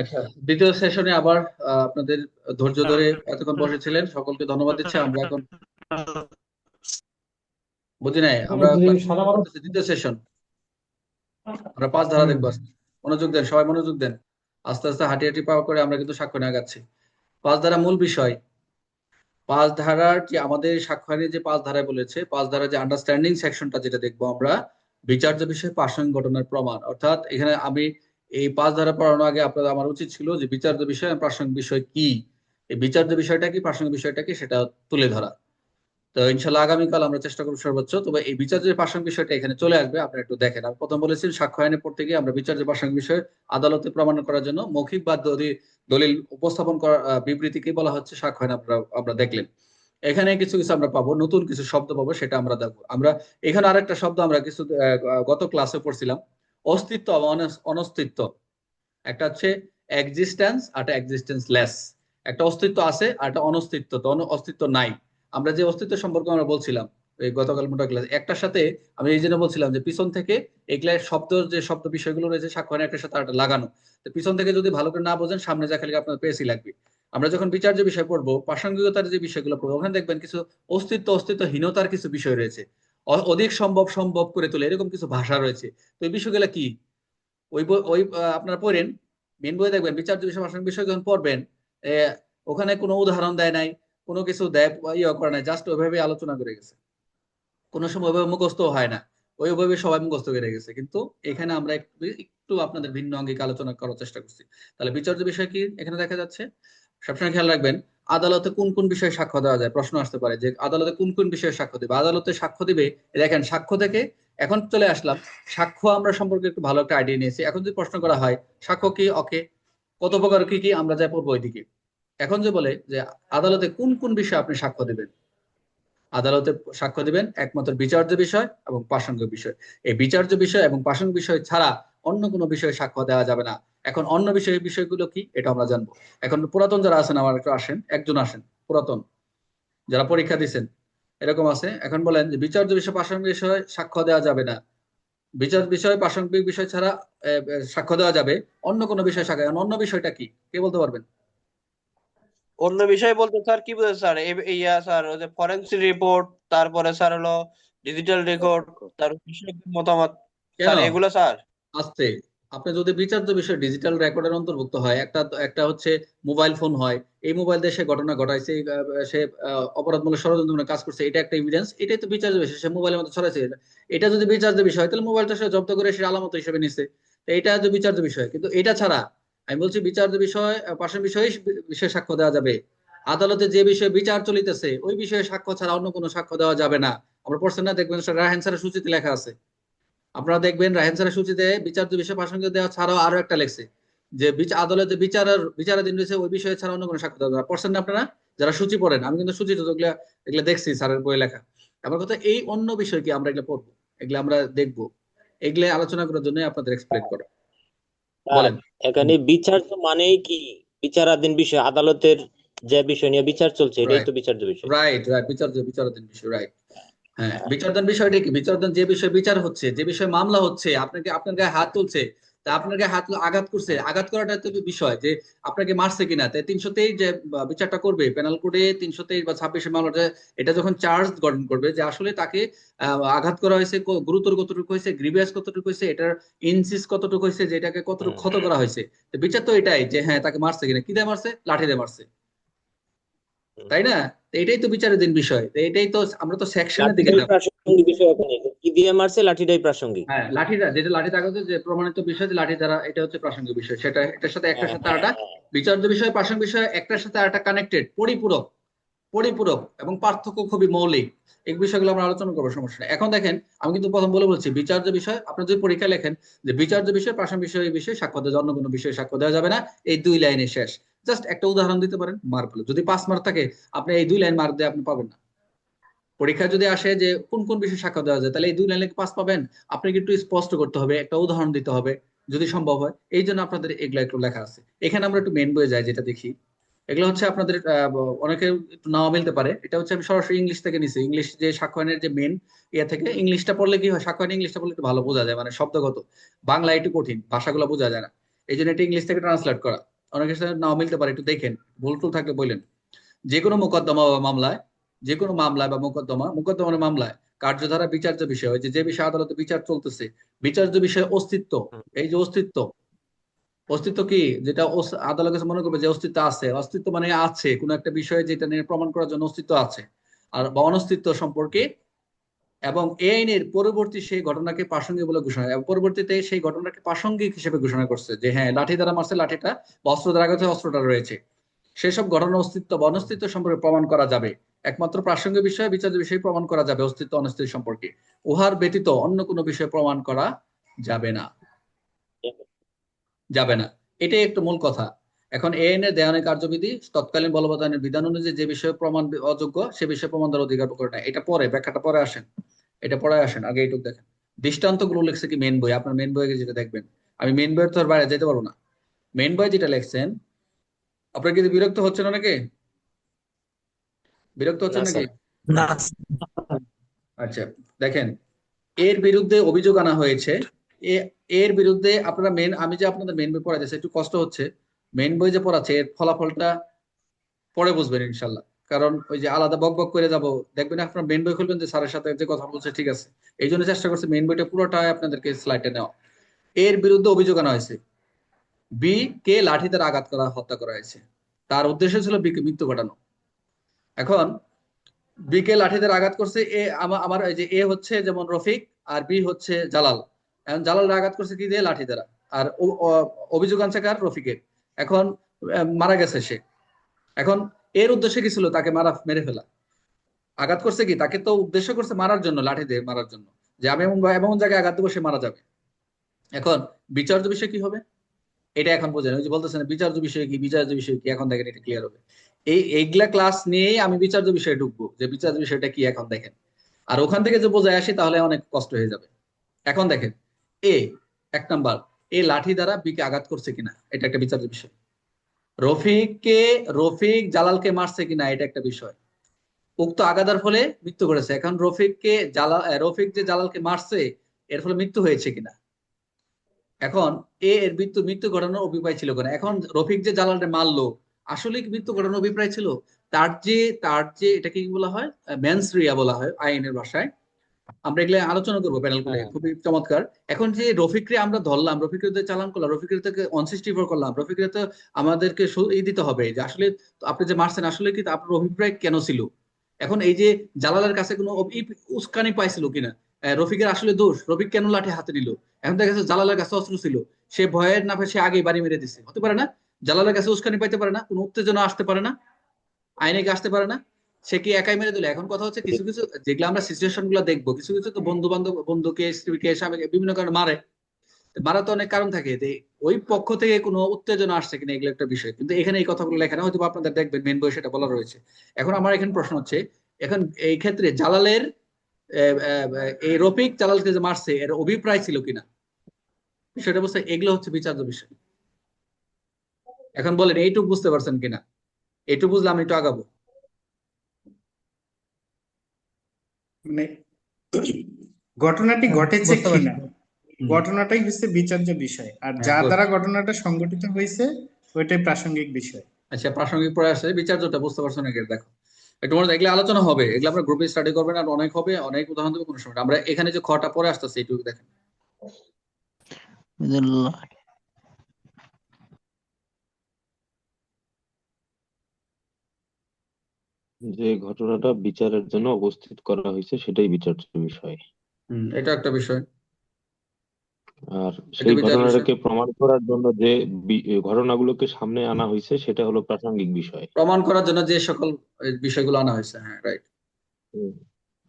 আচ্ছা দ্বিতীয় সেশনে আবার আপনাদের ধৈর্য ধরে এতক্ষণ বসেছিলেন সকলকে ধন্যবাদ দিচ্ছি। আমরা এখন বুঝি নাই? আমরা দ্বিতীয় সেশন আমরা পাঁচ ধারা দেখব মনোযোগ দেন সবাই মনোযোগ দেন। আস্তে আস্তে হাঁটি হাঁটি পাওয়া করে আমরা কিন্তু সাক্ষ্য নিয়ে আগাচ্ছি। পাঁচ ধারা মূল বিষয়। পাঁচ ধারার যে আমাদের সাক্ষ্যায়নের যে পাঁচ ধারায় বলেছে পাঁচ ধারার যে আন্ডারস্ট্যান্ডিং সেকশনটা যেটা দেখব আমরা বিচার্য বিষয়ে প্রাসঙ্গিক ঘটনার প্রমাণ। অর্থাৎ এখানে আমি এই পাঁচ ধারা পড়ানোর আগে আপনাদের আমার উচিত ছিল যে বিচার্য বিষয় প্রাসঙ্গিক বিষয় কি? এই বিচার্য বিষয়টা কি, প্রাসঙ্গিক বিষয়টা কি, সেটা তুলে ধরা। তো ইনশাল্লাহ আগামীকাল আমরা চেষ্টা করব সর্বোচ্চ। তবে এই বিচার্যের প্রাসঙ্গিক বিষয়টা এখানে চলে আসবে, আপনারা একটু দেখেন। আমি প্রথম বলেছি, সাক্ষ্য আইনে পড়তে গিয়ে আমরা বিচার্যের প্রাসঙ্গিক বিষয় আদালতে প্রমাণ করার জন্য মৌখিক বা দলি- দলিল উপস্থাপন করা বিবৃতিকে বলা হচ্ছে, সাক্ষ্য আইন আমরা আমরা দেখলেন। এখানে কিছু কিছু আমরা পাবো, নতুন কিছু শব্দ পাবো, সেটা আমরা দেখব। আমরা, এখানে আরেকটা শব্দ আমরা কিছু গত ক্লাসে পড়ছিলাম। অস্তিত্ব বা অনস্তিত্ব। একটা হচ্ছে এক্সিস্টেন্স আর একটা এক্সিস্টেন্স লেস একটা অস্তিত্ব আছে আর একটা অনস্তিত্ব, তো অস্তিত্ব নাই। আমরা যে অস্তিত্ব সম্পর্কে আমরা বলছিলাম গতকাল মোটা ক্লাস একটার সাথে আমি এই জন্য বলছিলাম যে পিছন থেকে এগুলা শব্দ, যে শব্দ বিষয়গুলো রয়েছে সাক্ষ্য একটার সাথে একটা লাগানো। তো পিছন থেকে যদি ভালো করে না বোঝেন, সামনে যা খালি আপনার পেয়েছি লাগবে। আমরা যখন বিচার্য বিষয় পড়ব, প্রাসঙ্গিকতার যে বিষয়গুলো পড়ব, ওখানে দেখবেন কিছু অস্তিত্ব, অস্তিত্বহীনতার কিছু বিষয় রয়েছে। অধিক সম্ভব সম্ভব করে তোলে, এরকম কিছু ভাষা রয়েছে। তো এই বিষয়গুলো কি? ওই ওই আপনারা পড়েন মেন বই দেখবেন বিচার্য বিষয় বিষয় যখন পড়বেন ওখানে কোনো উদাহরণ দেয় নাই, কোনো কিছু দেয় ইয়ে করে নাই জাস্ট ওইভাবে আলোচনা করে গেছে। কোনো সময় ওইভাবে মুখস্থ হয় না, ওইভাবে সবাই মুখস্থ করে গেছে। কিন্তু এখানে আমরা একটু আপনাদের ভিন্ন অঙ্গিক আলোচনা করার চেষ্টা করছি। তাহলে বিচার্য বিষয় কি এখানে দেখা যাচ্ছে? সবসময় খেয়াল রাখবেন আদালতে কোন কোন বিষয়ে সাক্ষ্য দেওয়া যায়? প্রশ্ন আসতে পারে যে আদালতে কোন কোন বিষয়ে সাক্ষ্য দিবে? আদালতে সাক্ষ্য দিবে, দেখেন, সাক্ষ্য থেকে এখন চলে আসলাম। সাক্ষ্য আমরা সম্পর্কে একটু ভালো একটা আইডিয়া নিয়েছি। এখন যদি প্রশ্ন করা হয়, সাক্ষ্য কি? ওকে। কত প্রকার কি কি আমরা যাই পড়ব ওইদিকে। এখন যে বলে যে আদালতে কোন কোন বিষয়ে আপনি সাক্ষ্য দিবেন? আদালতে সাক্ষ্য দিবেন একমাত্র বিচার্য বিষয় এবং প্রাসঙ্গিক বিষয়। এই বিচার্য বিষয় এবং প্রাসঙ্গিক বিষয় ছাড়া অন্য কোনো বিষয়ে সাক্ষ্য দেওয়া যাবে না। এখন অন্য বিষয় বিষয়গুলো কি? এটা আমরা জানব। এখন পুরাতন যারা আছেন আমার একটু আসেন একজন আসেন পুরাতন। যারা পরীক্ষা দিচ্ছেন এরকম আছে। এখন বলেন যে বিচার্য বিষয় প্রাসঙ্গিক বিষয় সাক্ষ্য দেওয়া যাবে না। বিচার বিষয় প্রাসঙ্গিক বিষয় ছাড়া সাক্ষ্য দেওয়া যাবে। অন্য কোনো বিষয় সাক্ষ্য অন্য বিষয়টা কি? কে বলতে পারবেন? অন্য বিষয় বলতে স্যার কি বুঝে স্যার? এই- ইয়া স্যার ওই যে ফরেন্সিক রিপোর্ট তারপরে স্যার হলো ডিজিটাল রেকর্ড তার বিশেষজ্ঞের মতামত। স্যার এগুলো স্যার। আসতে আপনি যদি বিচার্য বিষয় ডিজিটাল রেকর্ডের অন্তর্ভুক্ত হয়, একটা একটা হচ্ছে মোবাইল ফোন হয়, এই মোবাইল দিয়ে সে ঘটনা ঘটাইছে সে অপরাধমূলক ষড়যন্ত্র কাজ করছে, এটা একটা এভিডেন্স এটাই তো বিচার্য বিষয়, সে মোবাইলের মধ্যে ছড়াইছে। এটা যদি বিচার্য বিষয় তাহলে মোবাইলটা সে জব্দ করে সে আলামত হিসেবে নিচ্ছে তো এটা যে বিচার্য বিষয়। কিন্তু এটা ছাড়া, আমি বলছি বিচার্য বিষয় পাশের বিষয়ে বিষয়ে সাক্ষ্য দেওয়া যাবে। আদালতে যে বিষয়ে বিচার চলিতেছে, ওই বিষয়ে সাক্ষ্য ছাড়া অন্য কোনো সাক্ষ্য দেওয়া যাবে না। আমরা পড়ছেন না, দেখবেন রাহেন স্যারের সূচিতে লেখা আছে। আপনারা দেখবেন রাহেন স্যারের সূচিতে বিচার্য বিষয় প্রাসঙ্গিক দেওয়া ছাড়াও আরও একটা লেখছে যে আদালতে বিচারের বিচারাধীন রয়েছে ওই বিষয়ে ছাড়া অন্য কোনো সাক্ষ্য দেওয়া পড়ছেন আপনারা? যারা সূচি পড়েন আমি কিন্তু সূচি এগুলা এগুলা দেখছি স্যারের বই লেখা। আমার কথা এই অন্য বিষয় কি আমরা এগুলো পড়ব? এগুলো আমরা দেখব। এগুলো আলোচনা করার জন্য আপনাদের এক্সপ্লেন করা। বলেন। এখানে বিচার তো মানেই কি? বিচারাধীন বিষয় আদালতের যে বিষয় নিয়ে বিচার চলছে এটাই তো বিচার্য বিষয়। রাইট রাইট বিচার বিচারাধীন বিষয় রাইট হ্যাঁ বিচারদান বিষয়টা কি? বিচারদান যে বিষয়ে বিচার হচ্ছে, যে বিষয়ে মামলা হচ্ছে, আপনাকে, আপনার গায়ে হাত তুলছে, তা আপনার গায়ে হাত আঘাত করছে, আঘাত করাটা তো বিষয় যে আপনাকে মারছে কিনা। তাই তিনশো তেইশ যে বিচারটা করবে পেনাল কোডে তিনশো তেইশ বা ছাব্বিশে মামলাটা, এটা যখন চার্জ গঠন করবে যে আসলে তাকে আঘাত করা হয়েছে গুরুতর কতটুকু হয়েছে গ্রিভিয়াস কতটুকু হয়েছে, এটার ইনসিস কতটুকু হয়েছে, যে এটাকে কতটুকু ক্ষত করা হয়েছে। বিচার তো এটাই যে হ্যাঁ তাকে মারছে কিনা, কি দিয়ে মারছে? লাঠি দিয়ে মারছে। তাই না? এটাই তো বিচারাধীন বিষয়। এটাই তো আমরা তো সেকশনের দিকে প্রাসঙ্গিক বিষয় এখানে কি দিয়ে মারছে লাঠিটাই প্রাসঙ্গিক। হ্যাঁ লাঠিটা যেটা লাঠি তাকাতে যে প্রমাণিত বিষয় যে লাঠি দ্বারা এটা হচ্ছে প্রাসঙ্গিক বিষয়। সেটা এটার সাথে একটার সাথে আরেকটা। বিচার্য বিষয় প্রাসঙ্গিক বিষয় একটার সাথে আরেকটা কানেক্টেড পরিপূরক পরিপূরক এবং পার্থক্য খুবই মৌলিক। এই বিষয়গুলো আমরা আলোচনা করব সমস্যা এখন দেখেন আমি কিন্তু প্রথম বলে বলছি বিচার্য বিষয় আপনি যদি পরীক্ষা লেখেন যে বিচার্য বিষয় প্রাসঙ্গিক বিষয় বিষয়ে সাক্ষ্য দেওয়া অন্য কোনো বিষয়ে সাক্ষ্য দেওয়া যাবে না। এই দুই লাইনে শেষ। জাস্ট একটা উদাহরণ দিতে পারেন মার পেলে যদি পাঁচ মার্ক থাকে, আপনি এই দুই লাইন মার্ক দিয়ে আপনি পাবেন না। পরীক্ষা যদি আসে যে কোন কোন বিষয়ে সাক্ষ্য দেওয়া যায়, তাহলে এই দুই লাইনে পাস পাবেন। আপনাকে একটু স্পষ্ট করতে হবে, একটা উদাহরণ দিতে হবে, যদি সম্ভব হয়। এই জন্য আপনাদের এগুলা একটু লেখা আছে। এখানে আমরা একটু মেন বইয়ে যাই, যেটা দেখি। এগুলো হচ্ছে আপনাদের অনেকে একটু নাও মিলতে পারে। এটা হচ্ছে আমি সরাসরি ইংলিশ থেকে নিছি। ইংলিশ যে সাক্ষ্যয়নের যে মেন ইয়ে থেকে ইংলিশটা পড়লে কি হয়? সাক্ষ্যয়ন ইংলিশটা পড়লে একটু ভালো বোঝা যায় মানে শব্দগত। বাংলা একটু কঠিন, ভাষাগুলো বোঝা যায় না। এই জন্য এটা ইংলিশ থেকে ট্রান্সলেট করা। অনেকের সাথে নাও মিলতে পারে একটু দেখেন ভুল টুল থাকলে বললেন যে কোনো মোকদ্দমা বা মামলায় যে কোনো মামলায় বা মোকদ্দমা মোকদ্দমার মামলায় কার্যধারা বিচার্য বিষয় যে যে বিষয়ে আদালতে বিচার চলতেছে বিচার্য বিষয়ে অস্তিত্ব এই যে অস্তিত্ব অস্তিত্ব কি? যেটা আদালত কাছে মনে করবে যে অস্তিত্ব আছে অস্তিত্ব মানে আছে কোনো একটা বিষয়ে যেটা নিয়ে প্রমাণ করার জন্য অস্তিত্ব আছে আর বা অনস্তিত্ব সম্পর্কে এবং এই আইনের পরবর্তী সেই ঘটনাকে প্রাসঙ্গিক বলে ঘোষণা এবং পরবর্তীতে সেই ঘটনাকে প্রাসঙ্গিক হিসেবে ঘোষণা করছে যে হ্যাঁ লাঠি দ্বারা মারছে, লাঠিটা বা অস্ত্র দ্বারা গেছে অস্ত্রটা রয়েছে। সেসব ঘটনার অস্তিত্ব বা অনস্তিত্ব সম্পর্কে প্রমাণ করা যাবে। একমাত্র প্রাসঙ্গিক বিষয়ে বিচার্য বিষয়ে প্রমাণ করা যাবে অস্তিত্ব, অনস্তিত্ব সম্পর্কে। উহার ব্যতীত অন্য কোনো বিষয়ে প্রমাণ করা যাবে না। যাবে না। এটাই একটু মূল কথা। এখন এ আইনের দেওয়ানি কার্যবিধি, তৎকালীন বলবৎ আইনের বিধান অনুযায়ী যে বিষয়ে প্রমাণ অযোগ্য, সে বিষয়ে প্রমাণ দেওয়ার অধিকার করে না। এটা পরে, ব্যাখ্যাটা পরে আসেন। এটা পড়ায় আসেন আগে এইটুক দেখেন। দৃষ্টান্তগুলো লিখছে কি মেন বই? আপনার মেন বইয়ে যেটা দেখবেন। আমি মেন বইয়ের তো আর বাইরে যেতে পারব না। মেন বই যেটা লিখছেন আপনার কি বিরক্ত হচ্ছেন অনেকে? বিরক্ত হচ্ছেন নাকি? আচ্ছা দেখেন এর বিরুদ্ধে অভিযোগ আনা হয়েছে। এর বিরুদ্ধে আপনারা মেন আমি যে আপনাদের মেন বই পড়াইতেছি একটু কষ্ট হচ্ছে। মেন বই যে পড়াচ্ছে এর ফলাফলটা পরে বুঝবেন ইনশাল্লাহ। কারণ ওই যে আলাদা বক বক করে যাব। দেখবেন আপনার মেন বই খুলবেন যে স্যারের সাথে যে কথা বলছে, ঠিক আছে। এই জন্য চেষ্টা করছে মেন বইটা পুরোটা আপনাদেরকে স্লাইডে নেওয়া। এর বিরুদ্ধে অভিযোগ আনা হয়েছে। বি কে লাঠি দ্বারা আঘাত করা, হত্যা করা হয়েছে। তার উদ্দেশ্য ছিল বিকে মৃত্যু ঘটানো। এখন বিকে লাঠিদের আঘাত করছে, এ আমা- আমার যে এ হচ্ছে যেমন রফিক আর বি হচ্ছে জালাল। এখন জালাল আঘাত করছে কি দিয়ে? লাঠি দ্বারা। আর অভিযোগ আনছে কার? রফিকের। এখন মারা গেছে সে। এখন এর উদ্দেশ্য কি ছিল? তাকে মারা, মেরে ফেলা। আঘাত করছে কি? তাকে তো উদ্দেশ্য করছে মারার জন্য, লাঠি দিয়ে মারার জন্য। যে আমি এমন এমন জায়গায় আঘাত দেবো, সে মারা যাবে। এখন, বিচার্য বিষয় কি হবে? এটা এখন বোঝেন ওই যে বলতেছেন বিচার্য বিষয় কি? বিচার্য বিষয় কি? এখন দেখেন এটা ক্লিয়ার হবে। এই এইগুলা ক্লাস নিয়েই আমি বিচার্য বিষয়ে ঢুকবো, যে বিচার্য বিষয়টা কি এখন দেখেন। আর ওখান থেকে যে বোঝায় আসি, তাহলে অনেক কষ্ট হয়ে যাবে। এখন দেখেন, এ, এক নাম্বার, এ লাঠি দ্বারা বিকে আঘাত করছে কিনা? এটা একটা বিচার্য বিষয়। রফিককে, রফিক জালালকে মারছে কিনা এটা একটা বিষয়। উক্ত আগাদার ফলে মৃত্যু করেছে এখন রফিককে জালাল রফিক যে জালালকে মারছে, এর ফলে মৃত্যু হয়েছে কিনা? এখন এ এর মৃত্যু মৃত্যু ঘটানোর অভিপ্রায় ছিল কিনা? এখন রফিক যে জালালকে মারলো, আসলে কি মৃত্যু ঘটানোর অভিপ্রায় ছিল? তার যে তার যে, এটাকে কি বলা হয়? ম্যানসরিয়া বলা হয় আইনের ভাষায়। আমরা এগুলো আলোচনা করব প্যানেল করে। খুবই চমৎকার। এখন যে রফিকরে আমরা ধরলাম রফিকের চালান করলাম রফিকের থেকে ওয়ান সিক্সটি ফোর করলাম রফিকের তো আমাদেরকে সু- ই দিতে হবে যে আসলে আপনি যে মারছেন আসলে কি আপনার অভিপ্রায় কেন ছিল? এখন এই যে জালালের কাছে কোনো উস্কানি পাইছিল কিনা? রফিকের আসলে দোষ। রফিক কেন লাঠি হাতে নিল? এখন দেখা যাচ্ছে জালালের কাছে অস্ত্র ছিল। সে ভয়ের না সে আগে বাড়ি মেরে দিছে। হতে পারে না? জালালের কাছে উস্কানি পাইতে পারে না কোনো উত্তেজনা আসতে পারে না আইনে কি আসতে পারে না? সে কি একাই মেরে দিল? এখন কথা হচ্ছে কিছু কিছু যেগুলো আমরা সিচুয়েশনগুলো দেখব কিছু কিছু তো বন্ধু বান্ধব বন্ধুকে স্ত্রীকে স্বামীকে বিভিন্ন কারণে মারে। মারা তো অনেক কারণ থাকে। ওই পক্ষ থেকে কোনো উত্তেজনা আসছে কিনা এগুলো একটা বিষয়। কিন্তু এখানে এই কথাগুলো লেখা না হয়তো আপনাদের দেখবেন মেন বই সেটা বলা রয়েছে। এখন আমার এখানে প্রশ্ন হচ্ছে এখন এই ক্ষেত্রে জালালের এই রফিক জালালকে যে মারছে এর অভিপ্রায় ছিল কিনা? সেটা বুঝতে এগুলো হচ্ছে বিচার্য বিষয়। এখন বলেন এইটুকু বুঝতে পারছেন কিনা? এইটুকু বুঝলে আমি একটু আগাবো। মানে ঘটনাটি ঘটেছে কিনা? ঘটনাটাই হচ্ছে বিচার্য বিষয়। আর হ্যাঁ, যা দ্বারা ঘটনাটা সংঘটিত হয়েছে ওইটাই প্রাসঙ্গিক বিষয়। আচ্ছা প্রাসঙ্গিক প্রয়াসে বিচার্যটা বুঝতে পারছ নাকি? দেখো একটু মনে এগুলো আলোচনা হবে। এগুলো আমরা গ্রুপে স্টাডি করবেন আর অনেক হবে অনেক উদাহরণ দেবো কোনো সময় আমরা এখানে যে খটা পরে আসতেছে এইটুকু দেখেন। যে ঘটনাটা বিচারের জন্য উপস্থিত করা হয়েছে সেটাই বিচার্য বিষয়। হুম এটা একটা বিষয়। আর সেই বিচার। ঘটনাটাকে প্রমাণ করার জন্য যে বি- ঘটনাগুলোকে সামনে আনা হয়েছে সেটা হলো প্রাসঙ্গিক বিষয়। প্রমাণ করার জন্য যে সকল এই বিষয়গুলো আনা হয়েছে হ্যাঁ রাইট।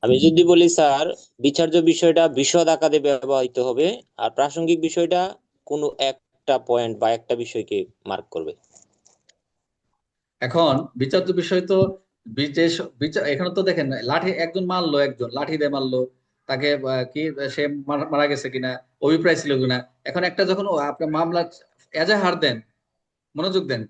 আমি যদি বলি স্যার বিচার্য বিষয়টা বিশদ আকারে ব্যবহৃত হবে আর প্রাসঙ্গিক বিষয়টা কোনো একটা পয়েন্ট বা একটা বিষয়কে মার্ক করবে। এখন বিচার্য বিষয় তো বি- যে স- বিচার এখানে তো দেখেন, লাঠি একজন মারলো একজন, লাঠি দিয়ে মারলো। তাকে কি, সে মারা গেছে কিনা, অভিপ্রায় ছিল কিনা। এখন একটা যখন আপনার মামলা এজাহার দেন, মনোযোগ দেন।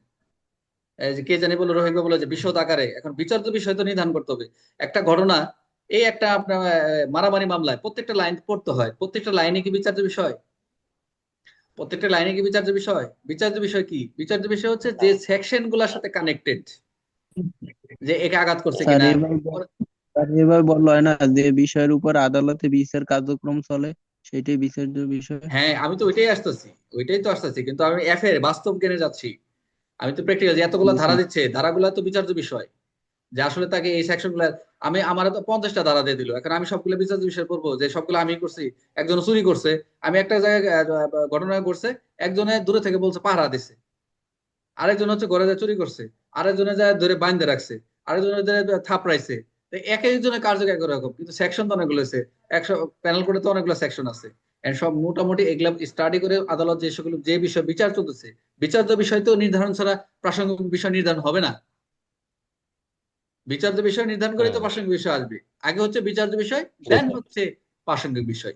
কে জানি বলে রোহিঙ্গা বলে যে বিশদ আকারে। এখন বিচার্য বিষয় তো নির্ধারণ করতে হবে। একটা ঘটনা, এই একটা আপনার মারামারি মামলায় প্রত্যেকটা লাইন পড়তে হয়। প্রত্যেকটা লাইনে কি বিচার্য বিষয়? প্রত্যেকটা লাইনে কি বিচার্য বিষয়? বিচার্য বিষয় কি? বিচার্য বিষয় হচ্ছে যে সেকশনগুলার সাথে কানেক্টেড যে একে আঘাত করছে কিনা। এবার বলল হয় না যে বিষয়ের উপর আদালতে বিচার কার্যক্রম চলে সেটাই বিচার্য বিষয়। হ্যাঁ আমি তো ওইটাই আসতেছি ওইটাই তো আসতেছি কিন্তু আমি এফ এর বাস্তব জ্ঞানে যাচ্ছি। আমি তো প্র্যাকটিক্যাল এতগুলো ধারা দিচ্ছে ধারাগুলো তো বিচার্য বিষয়। যে আসলে তাকে এই সেকশনগুলা আমি আমার তো পঞ্চাশটা ধারা দিয়ে দিল এখন আমি সবগুলো বিচার্য বিষয় পড়ব যে সবগুলো আমি করছি একজন চুরি করছে আমি একটা জায়গায় ঘটনা ঘটছে একজনে দূরে থেকে বলছে পাহারা দিছে। আরেকজন হচ্ছে ঘরে যায় চুরি করছে আরেকজনে যায় ধরে বাইন্ধে রাখছে আরেকজনে ধরে থাপড়াইছে। তো এক একজনের কার্য এক রকম কিন্তু সেকশন তো অনেকগুলো আছে। একশো প্যানেল করে তো অনেকগুলো সেকশন আছে। সব মোটামুটি এগুলা স্টাডি করে আদালত যে সেগুলো যে বিষয় বিচার চলতেছে বিচার্য বিষয় তো নির্ধারণ ছাড়া প্রাসঙ্গিক বিষয় নির্ধারণ হবে না। বিচার্য বিষয় নির্ধারণ করে তো হ্যাঁ। প্রাসঙ্গিক বিষয় আসবে। আগে হচ্ছে বিচার্য বিষয় দেন হচ্ছে প্রাসঙ্গিক বিষয়।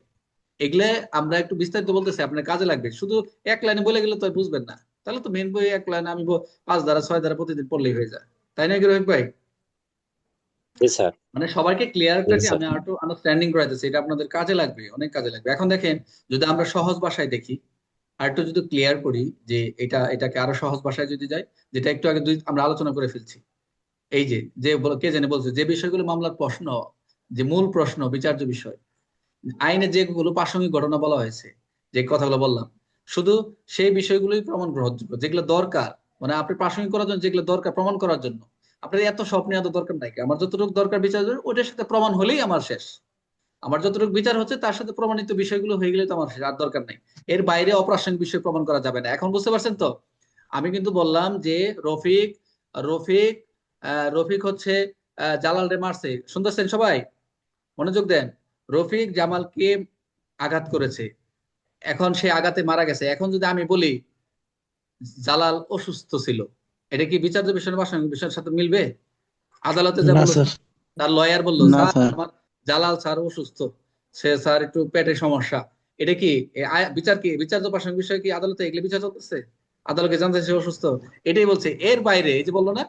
এগুলা আমরা একটু বিস্তারিত বলতেছি আপনার কাজে লাগবে। শুধু এক লাইনে বলে গেলে তো বুঝবেন না। তাহলে তো মেন বই এক লাইনে আমি পাঁচ দ্বারা ছয় দ্বারা প্রতিদিন পড়লেই হয়ে যায়। তাই না কি রোহিত ভাই মানে সবাইকে ক্লিয়ার করে. আমি আরেকটু আন্ডারস্ট্যান্ডিং করাইতেছি এটা আপনাদের কাজে লাগবে অনেক কাজে লাগবে। এখন দেখেন যদি আমরা সহজ ভাষায় দেখি আর একটু যদি ক্লিয়ার করি যে এটা এটাকে আরও সহজ ভাষায় যদি যাই যেটা একটু আগে দুই আমরা আলোচনা করে ফেলছি। এই যে যে কে জানে বলছে যে বিষয়গুলো মামলার প্রশ্ন যে মূল প্রশ্ন বিচার্য বিষয় আইনে যেগুলো প্রাসঙ্গিক ঘটনা বলা হয়েছে যে কথাগুলো বললাম শুধু সেই বিষয়গুলোই প্রমাণ গ্রহণযোগ্য, যেগুলো দরকার। মানে আপনি প্রাসঙ্গিক করার জন্য যেগুলো দরকার প্রমাণ করার জন্য। আপনার এত স্বপ্নে এত দরকার নাই আমার যতটুকু দরকার বিচার ওটার সাথে প্রমাণ হলেই আমার শেষ। আমার যতটুকু বিচার হচ্ছে, তার সাথে প্রমাণিত বিষয়গুলো হয়ে গেলে তো আমার শেষ, আর দরকার নাই। এর বাইরে অপ্রাসঙ্গিক বিষয় প্রমাণ করা যাবে না। এখন বুঝতে পারছেন তো? আমি কিন্তু বললাম যে রফিক রফিক রফিক হচ্ছে জালাল রে মারছে। শুনতেছেন সবাই? মনোযোগ দেন। রফিক জামালকে আঘাত করেছে। এখন সে আঘাতে মারা গেছে। এখন যদি আমি বলি জালাল অসুস্থ ছিল এটা কি বিচার্য বিষয় না প্রাসঙ্গিক বিষয়ের সাথে মিলবে? আদালতে তার লয়ার বলল। আমার জালাল স্যার অসুস্থ। সে স্যার একটু পেটে সমস্যা। এটা কি বিচার কি বিচার্য প্রাসঙ্গিক বিষয় কি আদালতে এগুলো বিচার চলতেছে? আদালতে জানতে সে অসুস্থ। এটাই বলছে। এর বাইরে এই যে বলল না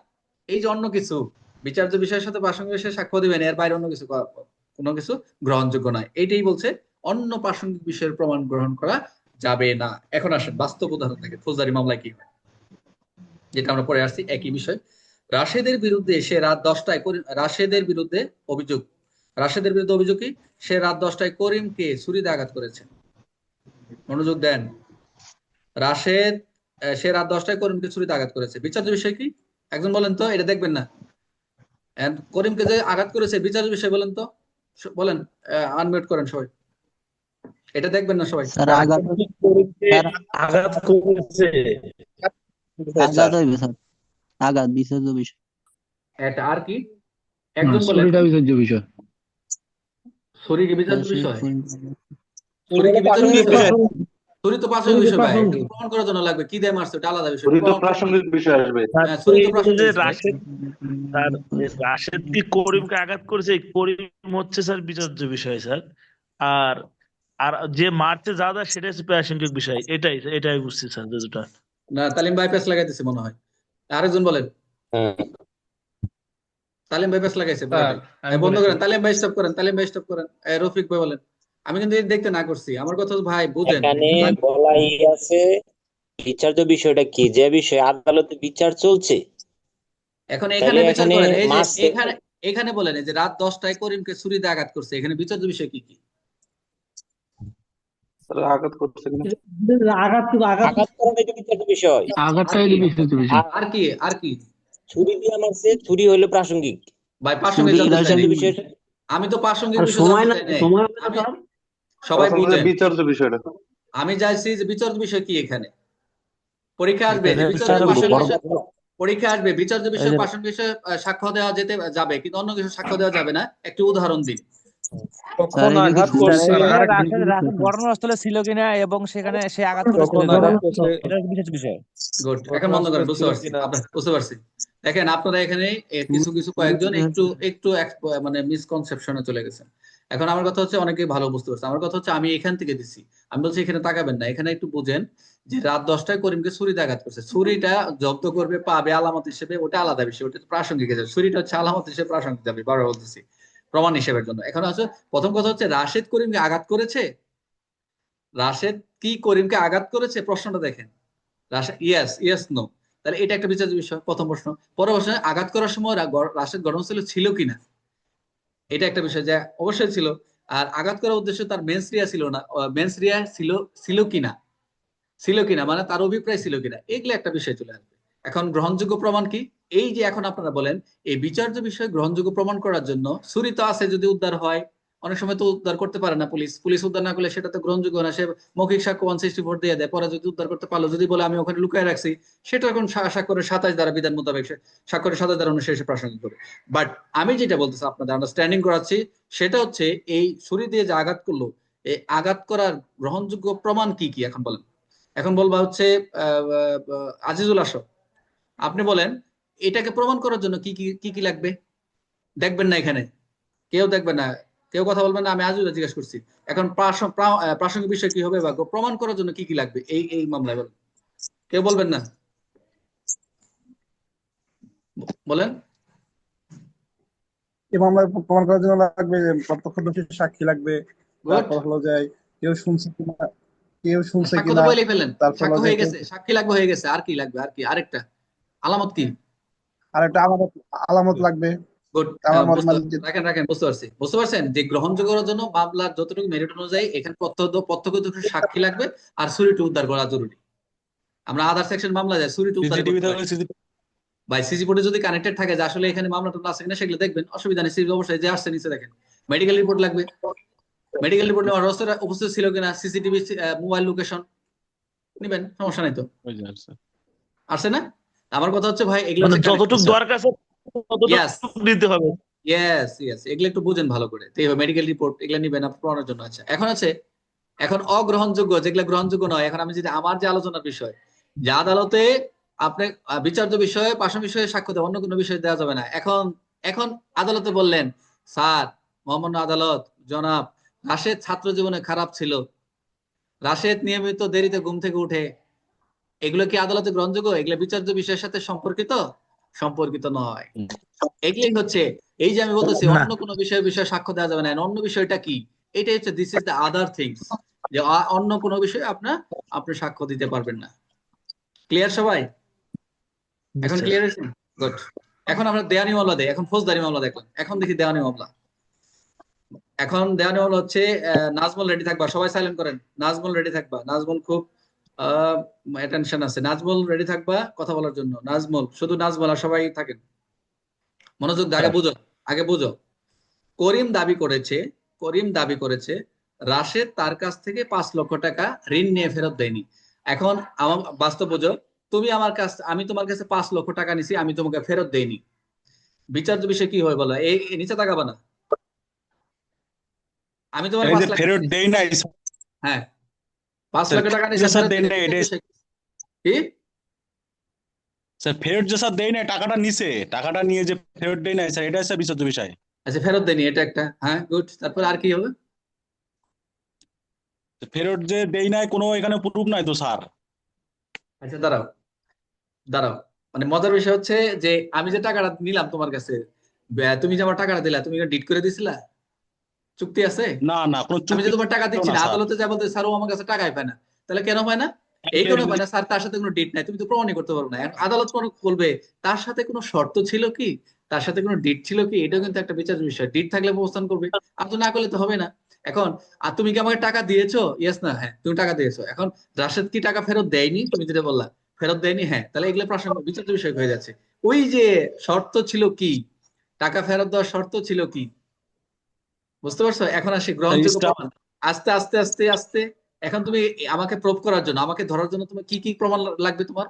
এই যে অন্য কিছু বিচার্য বিষয়ের সাথে প্রাসঙ্গিক বিষয়ে সাক্ষ্য দিবেন এর বাইরে অন্য কিছু কোনো কিছু গ্রহণযোগ্য নয়। এটাই বলছে অন্য প্রাসঙ্গিক বিষয়ের প্রমাণ গ্রহণ করা যাবে না। এখন আসেন, বাস্তব উদাহরণ থেকে ফৌজদারি মামলায় কি হয়? যেটা আমরা পরে আসছি, একই বিষয়। রাশেদের বিরুদ্ধে সে রাত দশটায় করিম, রাশেদের বিরুদ্ধে অভিযোগ। রাশেদের বিরুদ্ধে অভিযোগ কি? সে রাত দশটায় করিমকে ছুরিতে আঘাত করেছে। মনোযোগ দেন। রাশেদ সে রাত দশটায় করিমকে ছুরিতে আঘাত করেছে। বিচার্য বিষয় কি? একজন বলেন তো, এটা দেখবেন না। করিমকে যে আঘাত করেছে বিচার্য বিষয় বলেন তো? বলেন আনমিউট করেন সবাই। এটা দেখবেন না সবাই। স্যার আঘাত আঘাত করেছে আঘাত হইবে স্যার। আঘাত বিচার্য বিষয়। এটা আর কি? একজন বলেন বিচার্য বিষয়। ছুরি কি বিচার্য বিষয়? ছুরি। কি বিচার্য বিষয়। ছুরি তো প্রাসঙ্গিক বিষয় ভাই এটা প্রমাণ করার জন্য লাগবে। কি দিয়ে মারছে? ওটা আলাদা বিষয়। ছুরি তো প্রাসঙ্গিক বিষয় আসবে। হ্যাঁ, ছুরি তো প্রাসঙ্গিক বিষয়। রাশেদ স্যার রাশেদ কি করিমকে আঘাত করেছে? করিম হচ্ছে স্যার বিচার্য বিষয় স্যার। আর আর যে মারছে যা যা সেটা হচ্ছে প্রাসঙ্গিক বিষয়। এটাই এটাই বুঝছি স্যার যেটা না তালিম ভাই পেস লাগাইতেছে মনে হয়। আরেকজন বলেন। তালিম ভাই পেস লাগাইছে বলেন। আমি বন্ধ করেন তালিম ভাই স্টপ করেন তালিম ভাই স্টপ করেন। এই রফিক ভাই বলেন আমি কিন্তু দেখতে না করছি। আমার কথা ভাই বুঝেন। এখানে বলাই আছে বিচার্য বিষয়টা কি? যে বিষয়ে আদালতে বিচার চলছে। এখন এখানে বিচার এখানে করেন। এই যে এখানে এখানে বলেন এই যে রাত দশটায় করিমকে ছুরিতে আঘাত করছে এখানে বিচার্য বিষয় কি কি? তাহলে আঘাত করছে কিনা? আঘাত আঘাত। বিষয়। আঘাতটাই বিষয় আর কি আর কি? ছুরি দিয়ে মারছে ছুরি হইল প্রাসঙ্গিক। ভাই প্রাসঙ্গিক। বিষয়। আমি তো প্রাসঙ্গিক বিষয় সময় না সময় সবাই যে বিষয়টা। আমি চাইছি যে বিচার্য বিষয় কি এখানে? পরীক্ষা আসবে। পরীক্ষা আসবে। বিচার্য বিষয় প্রাসঙ্গিক বিষয়ে সাক্ষ্য দেওয়া যেতে যাবে কিন্তু অন্য কিছু সাক্ষ্য দেওয়া যাবে না। একটি উদাহরণ দিন কখন আঘাত করছে? ঘটনাস্থলে ছিল কিনা এবং সেখানে সে আঘাত করেছিল কখন কিনা আঘাত করছে? এটা বিশেষ বিষয়। গুড এখন বন্ধ করেন বুঝতে পারছি বুঝতে পারছি। দেখেন আপনারা এখানে কিছু কিছু কয়েকজন একটু একটু মানে মিসকনসেপশনে চলে গেছেন। এখন আমার কথা হচ্ছে অনেকেই ভালো বুঝতে পারছে। আমার কথা হচ্ছে আমি এখান থেকে দিছি। আমি বলছি এখানে তাকাবেন না। এখানে একটু বুঝেন যে রাত দশটায় করিমকে ছুরিতে আঘাত করছে। ছুরিটা জব্দ করবে পাবে আলামত হিসেবে ওটা আলাদা বিষয় ওটা প্রাসঙ্গিক যাবে ছুরিটা হচ্ছে আলামত হিসেবে প্রাসঙ্গিক যাবে বারবার বলতেছি। প্রমাণ হিসেবের জন্য। এখন হচ্ছে প্রথম কথা হচ্ছে, রাশেদ করিমকে আঘাত করেছে? রাশেদ কি করিমকে আঘাত করেছে? প্রশ্নটা দেখেন। ইয়েস ইয়েস নো তাহলে এটা একটা বিচার্য বিষয়, প্রথম প্রশ্ন। পরের প্রশ্ন, আঘাত করার সময় রাশেদ ঘটনাস্থলে ছিল কিনা? এটা একটা বিষয় যে অবশ্যই ছিল। আর আঘাত করার উদ্দেশ্য তার মেন্স রিয়া ছিল না মেন্স রিয়া ছিল ছিল কিনা? ছিল কিনা? মানে তার অভিপ্রায় ছিল কিনা? এগুলো একটা বিষয় চলে আসবে। এখন গ্রহণযোগ্য প্রমাণ কি? এই যে এখন আপনারা বলেন, এই বিচার্য বিষয় গ্রহণযোগ্য প্রমাণ করার জন্য ছুরি তো আছে যদি উদ্ধার হয়। অনেক সময় তো উদ্ধার করতে পারে না পুলিশ। পুলিশ উদ্ধার না করলে সেটা তো গ্রহণযোগ্য না। সে মৌখিক সাক্ষ্য ওয়ান সিক্সটি ফোর দিয়ে দেয়, পরে যদি উদ্ধার করতে পারল, যদি বলে আমি ওখানে লুকায় রাখছি, সেটা এখন সা- স্বাক্ষরের সাতাশ দ্বারা বিধান মোতাবেক সে- স্বাক্ষরের সাতাশ দ্বারা অনুসারে প্রাসঙ্গিক হবে বাট আমি যেটা বলতেছি আপনাদের আন্ডারস্ট্যান্ডিং করাচ্ছি, সেটা হচ্ছে এই ছুরি দিয়ে যে আঘাত করল, এই আঘাত করার গ্রহণযোগ্য প্রমাণ কি কি এখন বলেন? এখন বলবা হচ্ছে আজিজুল আসর। আপনি বলেন এটাকে প্রমাণ করার জন্য কি কি কি কি লাগবে? দেখবেন না এখানে। কেউ দেখবে না। কেউ কথা বলবেন না আমি আজও জিজ্ঞেস করছি। এখন প্রাসঙ্গিক বিষয় কি হবে বা প্রমাণ করার জন্য কি কি লাগবে? এই এই মামলায় বলেন। কেউ বলবেন না? বলেন। এই মামলায় প্রমাণ করার জন্য লাগবে প্রত্যক্ষদর্শী সাক্ষী লাগবে। তারপর হলো যে কেউ শুনছে কিনা কেউ শুনছে কিনা তারপর হয়ে গেছে। সাক্ষী লাগবে হয়ে গেছে। আর কি লাগবে? আর কি? আরেকটা। আলামত কি? আর একটা আলামত আলামত লাগবে। মানে রাখেন রাখেন বুঝতে পারছি। বুঝতে পারছেন? যে গ্রহণযোগ্য করার জন্য মামলার যতটুকু মেরিট অনুযায়ী এখানে প্রত্যক্ষ সাক্ষী লাগবে আর উদ্ধার করা জরুরি। আমরা আদার সেকশন মামলা যায় ছুরিটি উদ্ধার ভাই সিসি ফুটেজ যদি কানেক্টেড থাকে যে আসলে এখানে মামলাটা আছে কিনা সেগুলো দেখবেন। অসুবিধা নেই অবশ্যই যে আসছে নিচে দেখেন। মেডিকেল রিপোর্ট লাগবে। মেডিকেল রিপোর্ট নেওয়ার উপস্থিত ছিল কিনা? সিসিটিভি মোবাইল লোকেশন নিবেন সমস্যা নাই তো। আসছে না? আমার কথা হচ্ছে ভাই এগুলো মানে যতটুকু দরকার আছে. ততটুকু নিতে হবে। ইয়েস ইয়েস এগুলো একটু বুঝেন ভালো করে। তো মেডিকেল রিপোর্ট এগুলো নিবেন আপনার পড়ানোর জন্য। আছে এখন আছে এখন অগ্রহণযোগ্য যেগুলো গ্রহণযোগ্য নয় এখন আমি যদি আমার যে আলোচনার বিষয় যে আদালতে আপনি বিচার্য বিষয়ে পাশা বিষয়ে সাক্ষ্য দেওয়া অন্য কোনো বিষয় দেওয়া যাবে না। এখন এখন আদালতে বললেন স্যার মহামান্য আদালত জনাব রাশেদ ছাত্র জীবনে খারাপ ছিল। রাশেদ নিয়মিত দেরিতে ঘুম থেকে উঠে এগুলো কি আদালতে গ্রহণযোগ্য? এগুলো বিচার্য বিষয়ের সাথে সম্পর্কিত? সম্পর্কিত নয়। এগুলোই হচ্ছে এই যে আমি বলতেছি অন্য কোনো বিষয়ে বিষয়ে সাক্ষ্য দেওয়া যাবে না। অন্য বিষয়টা কি? এটাই হচ্ছে this is the other things যে অন্য কোনো বিষয়ে আপনার আপনি সাক্ষ্য দিতে পারবেন না। ক্লিয়ার সবাই? এখন ক্লিয়ার হয়েছে? গুড এখন আমরা দেওয়ানি মামলা দেই। এখন ফৌজদারি মামলা দেখলাম। এখন দেখি দেওয়ানি মামলা। এখন দেওয়ানি মামলা হচ্ছে নাজমুল রেডি থাকবা। সবাই সাইলেন্ট করেন। নাজমুল রেডি থাকবা। নাজমুল খুব অ্যাটেনশন আছে। নাজমুল রেডি থাকবা? কথা বলার জন্য। নাজমুল শুধু নাজমুল আর সবাই থাকেন। মনোযোগ দিয়ে আগে বুঝো আগে বুঝো। করিম দাবি করেছে করিম দাবি করেছে রাশেদ তার কাছ থেকে পাঁচ লক্ষ টাকা ঋণ নিয়ে ফেরত দেয়নি। এখন আমার বাস্তব বুঝো তুমি আমার কাছ আমি তোমার কাছে পাঁচ লক্ষ টাকা নিছি আমি তোমাকে ফেরত দেইনি। বিচার্য বিষয় কি হয় বলো? এই নিচে তাকাবা না। আমি তোমার ফেরত দেই নাই হ্যাঁ। পাঁচ লক্ষ টাকা নিছি যে স্যার দেন কি? স্যার ফেরত যে স্যার দেই নাই টাকাটা নিছে। টাকাটা নিয়ে যে ফেরত নাই স্যার এটা স্যার বিচার্য বিষয়। আচ্ছা ফেরত দেয়নি এটা একটা। হ্যাঁ গুড। তারপর আর কি হবে? ফেরত যে দেই নাই কোনো এখানে প্রুফ নাই তো স্যার। আচ্ছা দাঁড়াও। দাঁড়াও। মানে মজার বিষয় হচ্ছে যে আমি যে টাকাটা নিলাম তোমার কাছে তুমি যে আমার টাকাটা দিলা তুমি ডিট করে দিছিলা? চুক্তি আছে? না না কোনো আমি যে তোমার টাকা দিচ্ছি না, আদালতে যা বলতে স্যার ও আমার কাছে টাকাই পায় না। তাহলে কেন পায় না? এই কারণে পায় না স্যার তার সাথে কোনো ডিট নাই তুমি তো প্রমাণই করতে পারো না। আদালত কোনো বলবে তার সাথে কোনো শর্ত ছিল কি? তার সাথে কোনো ডিট ছিল কি? এটাও কিন্তু একটা বিচার বিষয়। ডিট থাকলে অবস্থান করবে। আর তো না করলে তো হবে না। এখন আর তুমি কি আমাকে টাকা দিয়েছ? ইয়েস না হ্যাঁ তুমি টাকা দিয়েছ। এখন রাশেদ কি টাকা ফেরত দেয়নি? তুমি যেটা বললা ফেরত দেয়নি হ্যাঁ তাহলে এগুলো প্রশ্ন বিচার বিষয় হয়ে যাচ্ছে। ওই যে শর্ত ছিল কি? টাকা ফেরত দেওয়ার শর্ত ছিল কি? বুঝতে পারছ? এখন আসে গ্রহণযোগ্য প্রমাণ আস্তে আস্তে আস্তে আস্তে। এখন তুমি আমাকে প্রুভ করার জন্য আমাকে ধরার জন্য তোমার কি কি প্রমাণ লাগবে তোমার?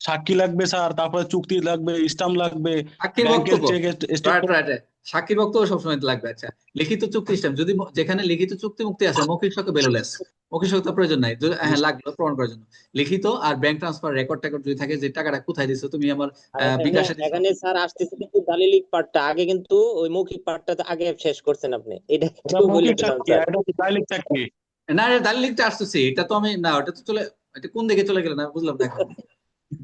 সাক্ষী লাগবে স্যার। তারপরে চুক্তি লাগবে স্টাম্প লাগবে সাক্ষীর বক্তব্য সবসময় লাগবে আচ্ছা। লিখিত চুক্তি সিস্টেম যদি যেখানে লিখিত চুক্তি মুক্তি আছে মৌখিক সাক্ষ্য বেরোলেস মৌখিক সাক্ষ্য প্রয়োজন নাই। হ্যাঁ লাগল প্রমাণ করার জন্য। লিখিত আর ব্যাংক ট্রান্সফার রেকর্ড টেকর্ড যদি থাকে যে টাকাটা কোথায় দিছো তুমি আমার এখানে- বিকাশে এখানে স্যার আসতেছে কিন্তু দালিলিক পার্টটা। আগে কিন্তু ওই মৌখিক পার্টটা আগে শেষ করছেন আপনি। এটা একটু বলে ডাইরেক্ট সাক্ষী না দালিলিকটা আসতেছে এটা তো আমি না ওটা তো চলে এটা কোন দিকে চলে গেল না বুঝলাম না এখন।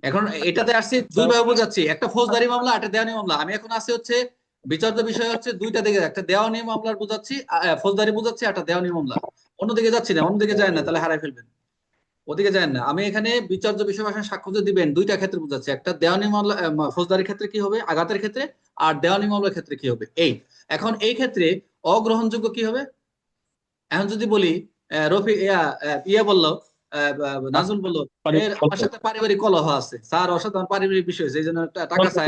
এখন এটাতে আসছে দুইভাবে বোঝাচ্ছি একটা ফৌজদারি মামলা একটা দেওয়ানি মামলা। আমি এখন আসি হচ্ছে বিচার্য বিষয় হচ্ছে দুইটা দিকে একটা দেওয়ানি মামলার বুঝাচ্ছি ফৌজদারি বুঝাচ্ছি একটা দেওয়ানি মামলা। অন্যদিকে যাচ্ছি না অন্যদিকে যায় না তাহলে হারাই ফেলবেন। ওদিকে যায় না। আমি এখানে বিচার্য বিষয় ভাষায় সাক্ষ্য যে দিবেন দুইটা ক্ষেত্রে বুঝাচ্ছি। একটা দেওয়ানি মামলা ফৌজদারির ক্ষেত্রে কি হবে? আঘাতের ক্ষেত্রে। আর দেওয়ানি মামলার ক্ষেত্রে কি হবে? এই। এখন এই ক্ষেত্রে অগ্রহণযোগ্য কি হবে? এখন যদি বলি রফি ইয়া ইয়া বলল নাজুল বলল এর আমার সাথে পারিবারিক কলহ আছে। স্যার আমার পারিবারিক বিষয় এই জন্য টাকা চাই।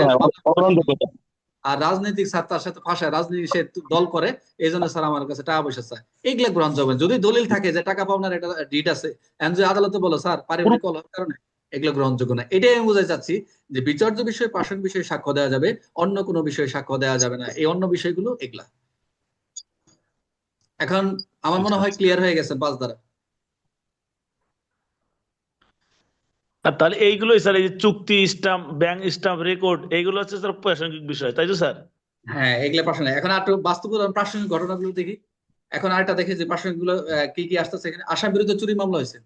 আর রাজনৈতিক স্যার তার সাথে ফাঁসায় রাজনীতি সে দল করে এই জন্য স্যার আমার কাছে টাকা পয়সা চায়। এইগুলা গ্রহণ যাবেন যদি দলিল থাকে যে টাকা পাওনার একটা ডিট আছে যদি আদালতে বলো স্যার পারিবারিক কলহের কারণে এগুলো গ্রহণযোগ্য না। এটাই আমি বোঝাতে চাচ্ছি যে বিচার্য বিষয়ে প্রাসঙ্গিক বিষয়ে সাক্ষ্য দেওয়া যাবে অন্য কোনো বিষয়ে সাক্ষ্য দেওয়া যাবে না। এই অন্য বিষয়গুলো এগুলা। এখন আমার মনে হয় ক্লিয়ার হয়ে গেছে পাঁচ দ্বারা। আর তাহলে এইগুলোই স্যার, এই যে চুক্তি স্টাম্প, ব্যাংক স্টাম্প, রেকর্ড, এইগুলো হচ্ছে স্যার প্রাসঙ্গিক বিষয়, তাই তো স্যার? হ্যাঁ এগুলো প্রাসঙ্গিক এখন আর একটু বাস্তব প্রাসঙ্গিক ঘটনাগুলো দেখি। এখন আরেকটা দেখি যে প্রাসঙ্গিকগুলো কি কি আসতেছে এখানে। আসাম বিরুদ্ধে চুরি মামলা হয়েছে।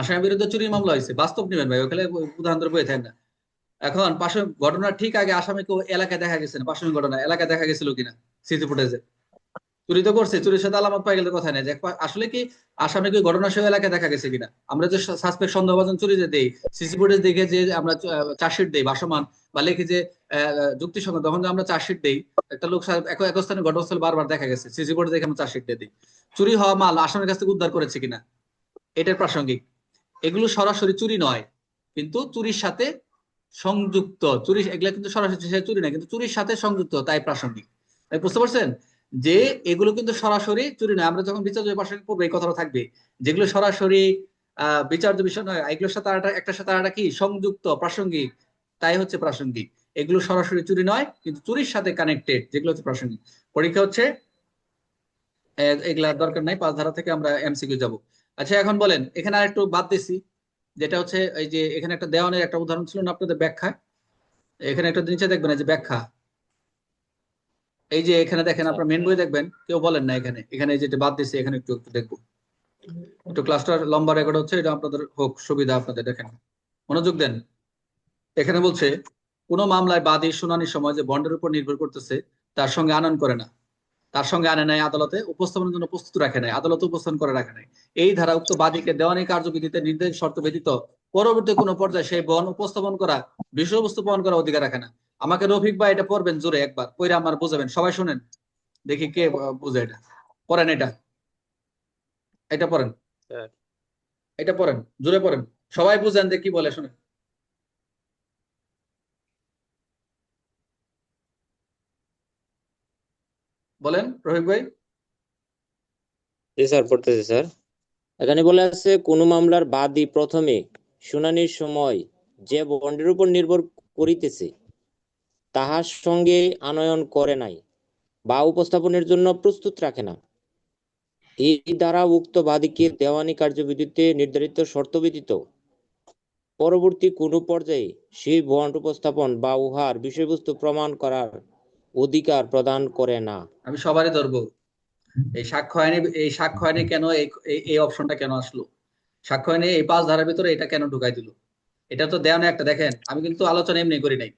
আসাম বিরুদ্ধে চুরি মামলা হয়েছে। বাস্তব নেবেন ভাই, ওখানে উদাহরণ ধরে থাকেন না। এখন পাশে ঘটনা ঠিক আগে আসামে কেউ এলাকায় দেখা গেছে না? প্রাসঙ্গিক ঘটনা, এলাকায় দেখা গেছিল কিনা? সিটি ফুটেজে। চুরি তো করছে, চুরির সাথে আলামত পাই গেলে কথা নেই। যে আসলে কি, আসামে কি ঘটনা সহ এলাকায় দেখা গেছে কিনা? আমরা যে সাসপেক্ট সন্দেহভাজন চুরি যে দেই সিসি ফুটেজ দেখে যে আমরা চার্জশিট দেই, ভাসমান, বা লিখি যে যুক্তিসঙ্গত, তখন যে আমরা চার্জশিট দেই, একটা লোক এক স্থানে ঘটনাস্থল বারবার দেখা গেছে সিসি ফুটেজ দেখে আমরা চার্জশিট দিয়ে দিই। চুরি হওয়া মাল আসামের কাছ থেকে উদ্ধার করেছে কিনা? এটার প্রাসঙ্গিক। এগুলো সরাসরি চুরি নয়, কিন্তু চুরির সাথে সংযুক্ত, চুরি এগুলা কিন্তু সরাসরি চুরি না কিন্তু চুরির সাথে সংযুক্ত, তাই প্রাসঙ্গিক। বুঝতে পারছেন? যে এগুলো কিন্তু সরাসরি চুরি নয়। আমরা যখন বিচার্য প্রাসঙ্গিক পড়ব এই কথাটা থাকবে, যেগুলো সরাসরি আহ বিচার্য বিষয় নয়, এগুলোর সাথে একটা সাথে আরেকটা কি? সংযুক্ত, প্রাসঙ্গিক। তাই হচ্ছে প্রাসঙ্গিক। এগুলো সরাসরি চুরি নয়, কিন্তু চুরির সাথে কানেক্টেড যেগুলো হচ্ছে প্রাসঙ্গিক। পরীক্ষা হচ্ছে, এ- এগুলা দরকার নাই, পাঁচ ধারা থেকে আমরা এমসিকিউ যাব। আচ্ছা এখন বলেন, এখানে আর একটু বাদ দিছি, যেটা হচ্ছে এই যে এখানে একটা দেওয়ানের একটা উদাহরণ ছিল না আপনাদের ব্যাখ্যা? এখানে একটা জিনিস দেখবেন যে ব্যাখ্যা। এই যে এখানে দেখেন আপনার মেন বই দেখবেন কেউ বলেন না এখানে। এখানে যেটা বাদ দিছে এখানে একটু একটু দেখব। একটু ক্লাসটার লম্বা রেকর্ড হচ্ছে এটা আপনাদের হোক সুবিধা আপনাদের দেখেন। মনোযোগ দেন। এখানে বলছে কোনো মামলায় বাদী শুনানির সময় যে বন্ডের উপর নির্ভর করতেছে তার সঙ্গে আনন করে না। তার সঙ্গে আনে নাই আদালতে উপস্থাপনের জন্য প্রস্তুত রাখে নাই আদালতে উপস্থাপন করে রাখে নাই। এই ধারা উক্ত বাদীকে দেওয়ানি কার্যবিধিতে নির্দেশ শর্ত ব্যতীত পরবর্তী কোনো পর্যায়ে সেই বন উপস্থাপন করা বিষয়বস্তু বহন করার অধিকার রাখে না। আমাকে রফিক ভাই এটা পড়বেন জোরে একবার পড়ে আমার বুঝাবেন। সবাই শুনেন দেখি কে বুঝে এটা। পড়েন এটা। এটা পড়েন। এটা পড়েন জোরে পড়েন। সবাই বুঝেন যে কি বলে শুনেন। বলেন রফিক ভাই। জি স্যার পড়তেছি স্যার। এখানে বলে আছে কোন মামলার বাদী প্রথমে শুনানির সময় যে বন্ডের উপর নির্ভর করিতেছে তাহার সঙ্গে আনয়ন করে নাই, বা উপস্থাপনের জন্য প্রস্তুত রাখে না। এই দ্বারা উক্ত বাদীকে দেওয়ানি কার্যবিধিতে নির্ধারিত শর্ত ব্যতীত পরবর্তী কোনো পর্যায়ে সেই বন্ড উপস্থাপন বা উহার বিষয়বস্তু প্রমাণ করার অধিকার প্রদান করে না। আমি সবারই ধরবো। এই সাক্ষ্য আইনে, এই সাক্ষ্য আইনে কেন এই অপশনটা কেন আসলো? সাক্ষ্য আইনে এই পাঁচ ধারার ভিতরে এটা কেন ঢুকাই দিল? এটা তো দেওয়া একটা, দেখেন, আমি কিন্তু আলোচনা এমনি করি নাই।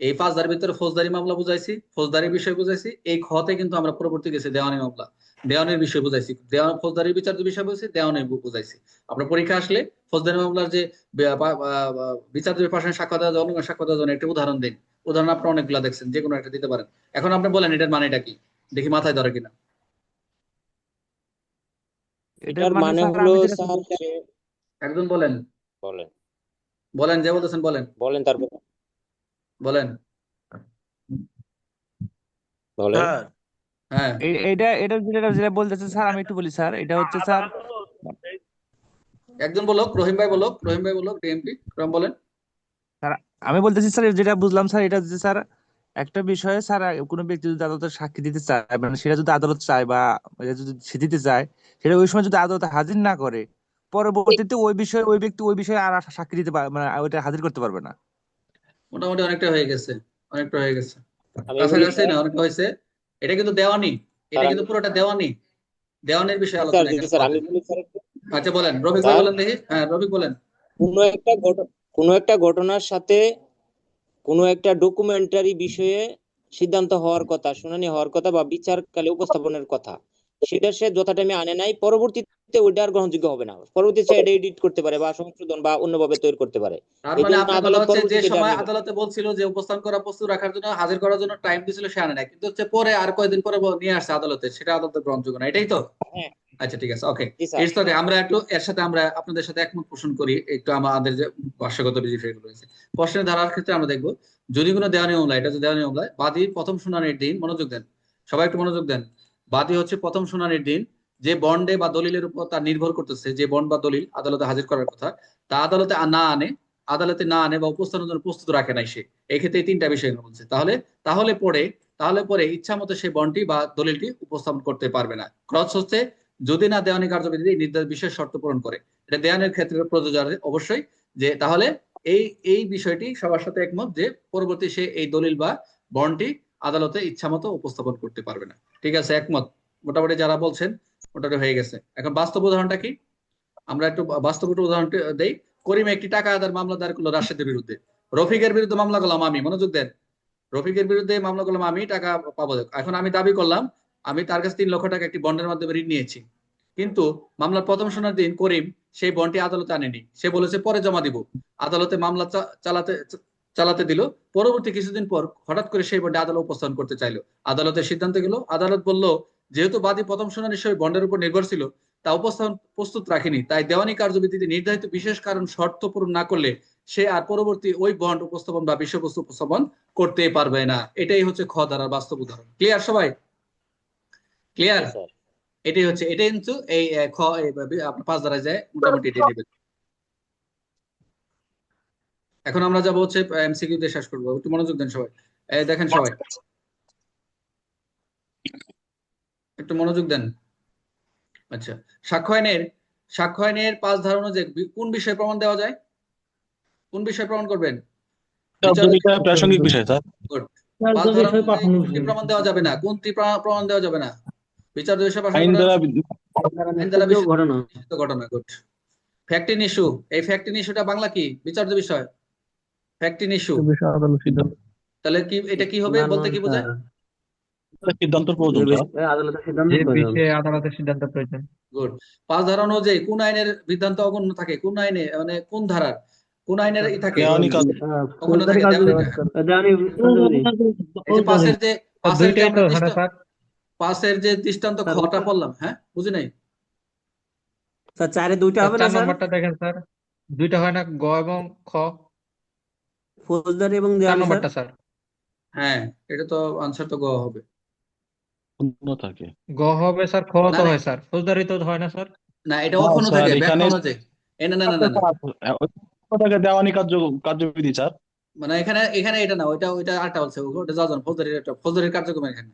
এই পাঁচ ধারার ভিতরে ফৌজদারি মামলা বুঝাইছি ফৌজদারি বিষয় বুঝাইছি এই খতে কিন্তু আমরা পরবর্তী গেছি দেওয়ানি মামলা। দেওয়ানির বিষয় বুঝাইছি দেওয়ান ফৌজদারি বিচার্য বিষয় বুঝাইছি দেওয়ানি বু- বুঝাইছি। আপনার পরীক্ষা আসলে ফৌজদারি মামলার যে বিচার বিচার্য পাশে সাক্ষ্য দেওয়া অন্য সাক্ষ্য দেওয়া না, একটা উদাহরণ দিন। উদাহরণ আপনার অনেকগুলো দেখছেন যে কোনো একটা দিতে পারেন। এখন আপনি বলেন এটার মানেটা কি? দেখি মাথায় ধরে কিনা। এটার মানে মানে হলো স্যার একজন বলেন। বলেন। বলেন যে বলতেছেন বলেন। বলেন তারপর। বলেন। বলেন। স্যার। হ্যাঁ। এইটা এটা যেটা যেটা বলতেছে স্যার আমি একটু বলি স্যার। এটা হচ্ছে স্যার একজন বলো রহিম ভাই বলো রহিম ভাই বলো ডিএমপি রহিম বলেন। আমি বলতেছি স্যার যেটা বুঝলাম স্যার এটা যে স্যার একটা বিষয়ে স্যার কোনো ব্যক্তি যদি আদালতে সাক্ষী দিতে চায় মানে সেটা যদি আদালত চায় বা যদি সে দিতে চায় সেটা ওই সময় যদি আদালতে হাজির না করে পরবর্তীতে ওই বিষয়ে ওই ব্যক্তি ওই বিষয়ে আর সাক্ষী দিতে পারবে মানে ওইটা হাজির করতে পারবে না। মোটামুটি অনেকটা হয়ে গেছে অনেকটা হয়ে গেছে। কাছাকাছি না অনেকটা হয়েছে। এটা কিন্তু দেওয়ানি এটা কিন্তু পুরোটা দেওয়ানি। দেওয়ানির বিষয়ে আলোচনা আমি বলি স্যার আচ্ছা বলেন রফিক ভাই স্যার? বলেন দেখি। হ্যাঁ রফিক বলেন। কোনো একটা কোনো একটা ঘটনার সাথে কোনো একটা ডকুমেন্টারি বিষয়ে সিদ্ধান্ত হওয়ার কথা শুনানি হওয়ার কথা বা বিচারকালে উপস্থাপনের কথা। সেটা সে যথা টাইমে আনে নাই পরবর্তীতে ওইটা আর গ্রহণযোগ্য হবে না। পরবর্তীতে সে এটা এডিট করতে পারে বা সংশোধন বা অন্যভাবে তৈরি করতে পারে। মানে যে সময় আদালতে বলছিল যে উপস্থাপন করা প্রস্তুত রাখার জন্য হাজির করার জন্য টাইম দিছিল সে আনে নাই। কিন্তু হচ্ছে পরে আর কয়দিন পরে নিয়ে আসছে আদালতে সেটা আদালতে গ্রহণযোগ্য না। এটাই তো? হ্যাঁ। আচ্ছা ঠিক আছে। ওকে এর সাথে আমরা একটু এর সাথে আমরা আপনাদের সাথে একমত পোষণ করি একটু আমাদের যে ভাষ্যগত বিষয়গুলো রয়েছে। প্রশ্নের ধারার ক্ষেত্রে আমরা দেখব যদি কোনো দেওয়ানি মামলা এটা হচ্ছে দেওয়ানি মামলা বাদী প্রথম শুনানির দিন মনোযোগ দেন। সবাই একটু মনোযোগ দেন। বাদী হচ্ছে প্রথম শুনানির দিন। যে বন্ডে বা দলিলের উপর তার নির্ভর করতেছে, যে বন্ড বা দলিল আদালতে হাজির করার কথা, তা আদালতে না আনে, আদালতে না আনে বা উপস্থাপনের জন্য প্রস্তুত রাখে নাই সে। এই ক্ষেত্রে এই তিনটা বিষয় বলছে। তাহলে তাহলে পরে তাহলে পরে ইচ্ছা মতো সেই বন্ডটি বা দলিলটি উপস্থাপন করতে পারবে না। ক্রস হচ্ছে, যদি না দেওয়ানি কার্যবিধি নির্ধারিত বিশেষ শর্ত পূরণ করে। এটা দেওয়ানের ক্ষেত্রে প্রযোজ্য অবশ্যই যে, তাহলে এই এই বিষয়টি সবার সাথে একমত যে, পরবর্তী সে এই দলিল বা বন্ডটি আদালতে ইচ্ছামতো উপস্থাপন করতে পারবে না। ঠিক আছে, একমত। মোটামুটি যারা বলছেন মোটামুটি হয়ে গেছে। এখন বাস্তব উদাহরণটা কি? আমরা একটু বাস্তব একটু উদাহরণটি দেই। করিম একটি টাকা আদার মামলা দায়ের করল রাশেদের বিরুদ্ধে। রফিকের বিরুদ্ধে মামলা করলাম আমি, মনোযোগ দেন। রফিকের বিরুদ্ধে মামলা করলাম আমি, টাকা পাবো। এখন আমি দাবি করলাম, আমি তার কাছে তিন লক্ষ টাকা একটি বন্ডের মাধ্যমে ঋণ নিয়েছি। কিন্তু মামলার প্রথম শোনার দিন করিম সেই বন্ডটি আদালতে আনেনি। সে বলেছে, পরে জমা দিব। আদালতে মামলা চালাতে চালাতে দিল। পরবর্তী কিছুদিন পর হঠাৎ করে সেই বন্ডে আদালত উপস্থাপন করতে চাইলো। আদালতের সিদ্ধান্ত গেল আদালত বলল যেহেতু বাদী প্রথম শুনানির সময় বন্ডের উপর নির্ভর ছিল তা উপস্থাপন প্রস্তুত রাখেনি তাই দেওয়ানি কার্যবিধিতে নির্ধারিত বিশেষ কারণ শর্ত পূরণ না করলে সে আর পরবর্তী ওই বন্ড উপস্থাপন বা বিষয়বস্তু উপস্থাপন করতে পারবে না। এটাই হচ্ছে খ ধারার বাস্তব উদাহরণ। ক্লিয়ার সবাই? ক্লিয়ার এটাই হচ্ছে এটাই কিন্তু এই খ পাঁচ ধারায় যায় মোটামুটি এটাই এখন আমরা যাব হচ্ছে এমসিকিউ দিয়ে শেষ করব। একটু মনোযোগ দেন সবাই। এই দেখেন সবাই। একটু মনোযোগ দেন। আচ্ছা সাক্ষ্য আইনের সাক্ষ্য আইনের পাঁচ ধারা অনুযায়ী কোন বিষয়ে প্রমাণ দেওয়া যায়? কোন বিষয়ে প্রমাণ করবেন? প্রাসঙ্গিক বিষয় স্যার। পাঁচ ধারা অনুযায়ী প্রমাণ দেওয়া যাবে না? কোনটি প্রা- প্রমাণ দেওয়া যাবে না? বিচার দিবসে পাশ আইন দ্বারা আইন দ্বারা বিশেষ- ঘটনা। ঘটনা গুড ফ্যাক্টিন ইস্যু এই ফ্যাক্টিন ইস্যুটা বাংলা কি? বিচার্য বিষয়। ফ্যাক্টিন ইস্যু বিষয় আদালত সিদ্ধান্ত তাহলে কি এটা কি হবে? বলতে কি বোঝায়? সিদ্ধান্ত প্রয়োজন আদালতের সিদ্ধান্ত আদালতের সিদ্ধান্ত প্রয়োজন। গুড পাঁচ ধারা অনুযায়ী কোন আইনের বিধান্ত অগণ্য থাকে? কোন আইনে মানে কোন ধারার? কোন আইনের ই থাকে? অগণ্য থাকে যে পাশের যে পাশের যে দৃষ্টান্ত- পাশের যে দৃষ্টান্ত খটা পড়লাম হ্যাঁ? বুঝি নাই? স্যার চারে দুইটা হবে না স্যার? নম্বরটা দেখেন স্যার। দুইটা হয় না গ এবং খ। ফৌজদারি এবং চার দেওয়ানি স্যার নম্বরটা স্যার হ্যাঁ এটা তো আনসার তো গ হবে। অন্য থাকে। গ হবে স্যার খ না, তো না। হয় স্যার ফৌজদারি তো হয় না স্যার না এটা না, স্যার, থাকে এখানে- ব্যাখ্যা অনুযায়ী এ না না না না না। থাকে দেওয়ানি কার্য কার্যবিধি স্যার মানে এখানে এখানে এটা না ওইটা ওইটা আরেকটা বলছে ওটা যাও যান ফৌজদারি একটা ফৌজদারির কার্যক্রম এখানে।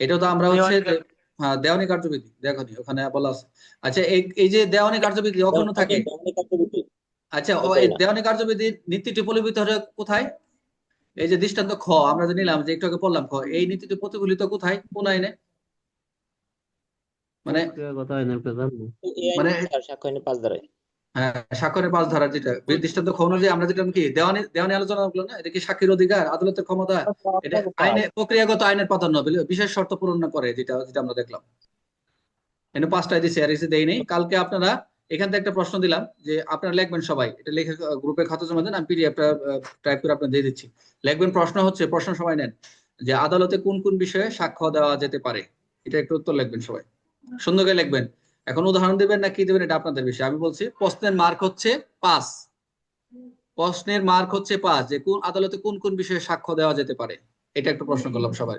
এটা তো আমরা হচ্ছে দেওয়ানি যে- হ্যাঁ দেওয়ানি কার্যবিধি দেখো নি ওখানে বলা আছে। আচ্ছা এই এই যে দেওয়ানি কার্যবিধি অখণ্ড থাকে দেওয়ানি কার্যবিধি? আচ্ছা দেওয়ানি কার্যবিধির নীতিটি প্রতিফলিত হলে কোথায়? এই যে দৃষ্টান্ত খ আমরা যে নিলাম যে একটু আগে পড়লাম খ এই নীতিটি প্রতিফলিত কোথায়? কোন আইনে? মানে কথা হয় প্রধান মানে- সাক্ষ্য আইনের পাঁচ ধারায়। হ্যাঁ স্বাক্ষরের পাঁচ ধারা যেটা। দৃষ্টান্ত খ অনুযায়ী আমরা যেটা কি দেওয়ানি দেওয়ানি আলোচনা করল না? এটা কি সাক্ষীর অধিকার আদালতের ক্ষমতা? এটা আইনে প্রক্রিয়াগত আইনের প্রাধান্য বিশেষ শর্ত পূরণ করে যেটা যেটা আমরা দেখলাম। এখানে পাঁচটায় দিছি আর এসে দেই নেই কালকে আপনারা এখান থেকে একটা প্রশ্ন দিলাম যে আপনারা লিখবেন সবাই। এটা লিখে গ্রুপে খাতা জমা দেন, আমি পিডিএফটা টাইপ করে আপনার দিয়ে দিচ্ছি। লিখবেন প্রশ্ন হচ্ছে, প্রশ্ন সবাই নেন, যে আদালতে কোন কোন বিষয়ে সাক্ষ্য দেওয়া যেতে পারে? এটা একটু উত্তর লিখবেন সবাই। সুন্দর করে লিখবেন। এখন উদাহরণ দিবেন না কি দিবেন এটা আপনাদের বিষয়। আমি বলছি, প্রশ্নের মার্ক হচ্ছে পাঁচ। প্রশ্নের মার্ক হচ্ছে পাঁচ, যে কোন আদালতে কোন কোন বিষয়ে সাক্ষ্য দেওয়া যেতে পারে? এটা একটু প্রশ্ন করলাম সবাই।